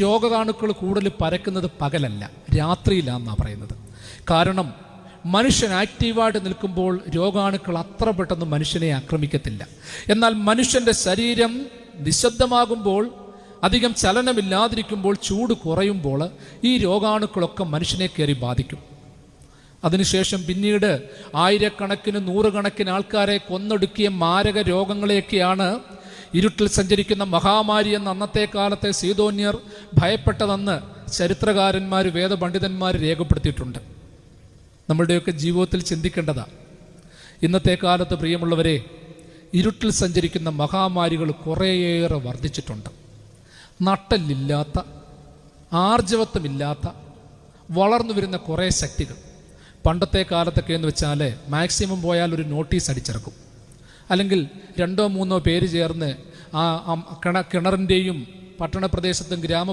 രോഗകാണുക്കൾ കൂടുതൽ പരക്കുന്നത് പകലല്ല രാത്രിയിലാണെന്നാണ് പറയുന്നത്. കാരണം മനുഷ്യൻ ആക്റ്റീവായിട്ട് നിൽക്കുമ്പോൾ രോഗാണുക്കൾ അത്ര പെട്ടെന്ന് മനുഷ്യനെ ആക്രമിക്കത്തില്ല. എന്നാൽ മനുഷ്യന്റെ ശരീരം നിശബ്ദമാകുമ്പോൾ അധികം ചലനമില്ലാതിരിക്കുമ്പോൾ ചൂട് കുറയുമ്പോൾ ഈ രോഗാണുക്കളൊക്കെ മനുഷ്യനെ കയറി ബാധിക്കും. അതിനുശേഷം പിന്നീട് ആയിരക്കണക്കിന് നൂറുകണക്കിന് ആൾക്കാരെ കൊന്നൊടുക്കിയ മാരക രോഗങ്ങളെയൊക്കെയാണ് ഇരുട്ടിൽ സഞ്ചരിക്കുന്ന മഹാമാരി എന്ന അന്നത്തെ കാലത്തെ സീതോന്യർ ഭയപ്പെട്ടതെന്ന് ചരിത്രകാരന്മാർ വേദപണ്ഡിതന്മാർ രേഖപ്പെടുത്തിയിട്ടുണ്ട്. നമ്മളുടെയൊക്കെ ജീവിതത്തിൽ ചിന്തിക്കേണ്ടതാ. ഇന്നത്തെ കാലത്ത് പ്രിയമുള്ളവരെ ഇരുട്ടിൽ സഞ്ചരിക്കുന്ന മഹാമാരികൾ കുറേയേറെ വർദ്ധിച്ചിട്ടുണ്ട്. നട്ടല്ലില്ലാത്ത ആർജവത്വമില്ലാത്ത വളർന്നു വരുന്ന കുറേ ശക്തികൾ. പണ്ടത്തെ കാലത്തൊക്കെ എന്ന് വെച്ചാൽ മാക്സിമം പോയാൽ ഒരു നോട്ടീസ് അടിച്ചിറക്കും. അല്ലെങ്കിൽ രണ്ടോ മൂന്നോ പേര് ചേർന്ന് ആ കിണ കിണറിന്റെയും പട്ടണപ്രദേശത്തും ഗ്രാമ